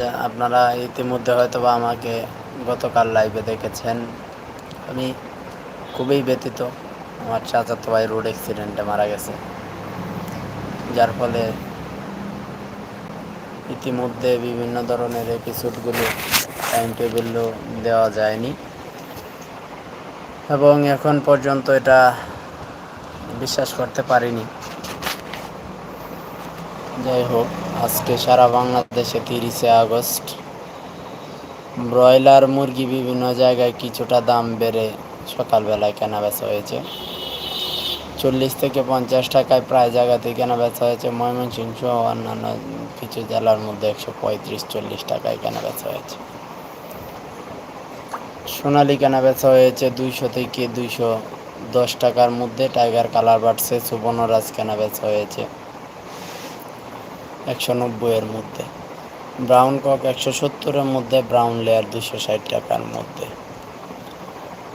আপনারা ইতিমধ্যে হয়তো বা আমাকে গতকাল লাইভে দেখেছেন। আমি খুবই ব্যতীত আমার চাচাতো ভাই রোড অ্যাক্সিডেন্টে মারা গেছে। যার ফলে ইতিমধ্যে বিভিন্ন ধরনের এপিসোডগুলো টাইম টেবিলও দেওয়া যায়নি। এবং এখন পর্যন্ত এটা বিশ্বাস করতে পারিনি। যাই হোক, আজকে সারা বাংলাদেশে তিরিশে আগস্ট। ব্রয়লার মুরগি বিভিন্ন জায়গায় কিছুটা দাম বেড়ে সকালবেলায় কেনা বেচা হয়েছে। চল্লিশ থেকে পঞ্চাশ টাকায় প্রায় জায়গাতে কেনা বেচা হয়েছে। ময়মনসিংহ সহ অন্যান্য কিছু জেলার মধ্যে একশো পঁয়ত্রিশ, চল্লিশ টাকায় কেনা বেচা হয়েছে। সোনালি কেনা বেচা হয়েছে দুইশো থেকে দুইশো দশ টাকার মধ্যে। টাইগার কালার বাড়ছে সুবর্ণরাজ কেনা বেচা হয়েছে। একশো নব্বইয়ের মধ্যে। ব্রাউন কক একশো সত্তরের মধ্যে, ব্রাউন লেয়ার দুশো ষাট টাকার মধ্যে।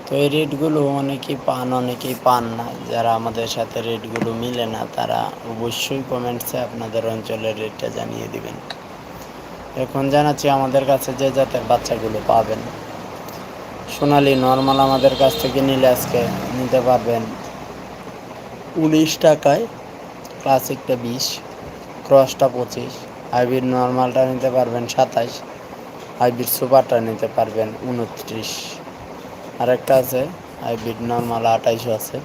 তো এই রেটগুলো অনেকেই পান অনেকেই পান না। যারা আমাদের সাথে রেটগুলো মিলে না, তারা অবশ্যই কমেন্টসে আপনাদের অঞ্চলের রেটটা জানিয়ে দিবেন। এখন জানাচ্ছি আমাদের কাছে যে জাতের বাচ্চাগুলো পাবেন। সোনালি, নর্মাল আমাদের কাছ থেকে নিলে আজকে নিতে পারবেন উনিশ টাকায়, ক্লাসিকটা বিশ। ক্রসটা পঁচিশ, হাইব্রিড নর্মালটা নিতে পারবেন সাতাইশ হাইব্রিড সুপারটা নিতে পারবেন উনত্রিশ। আরেকটা আছে, হাইব্রিড নর্মাল আঠাইশও আছে।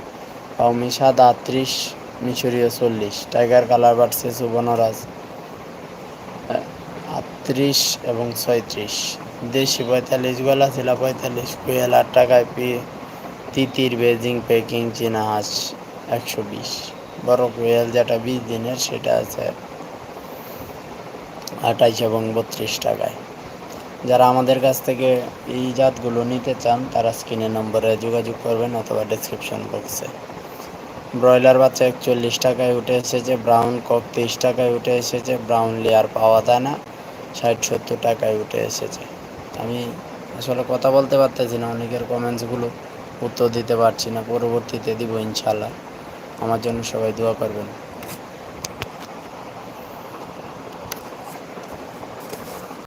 পাউমি সাদা আটত্রিশ, মিশরীয় চল্লিশ, টাইগার কালার বাড়ছে সুবর্ণরাজ আটত্রিশ এবং ছয়ত্রিশ। দেশি পঁয়তাল্লিশ গলা ছিল পঁয়তাল্লিশ কুয়েল আট টাকায় পি তিতির, বেজিং, পেকিং, চীনা হাঁস একশো বিশ। বড় কুয়েল যেটা বিশ দিনের, সেটা আছে আঠাইশ এবং বত্রিশ টাকায়। যারা আমাদের কাছ থেকে এই জাতগুলো নিতে চান, তারা স্ক্রিনের নম্বরে যোগাযোগ করবেন অথবা ডিসক্রিপশন বক্সে ব্রয়লার বাচ্চা একচল্লিশ টাকায় উঠে এসেছে ব্রাউন কক তেইশ টাকায় উঠে এসেছে ব্রাউন লেয়ার পাওয়া যায় না, ষাট সত্তর টাকায় উঠে এসেছে। আমি আসলে কথা বলতে পারতেছি না, অনেকের কমেন্টসগুলো উত্তর দিতে পারছি না, পরবর্তীতে দিব ইনশাল্লাহ আমার জন্য সবাই দোয়া করবেন।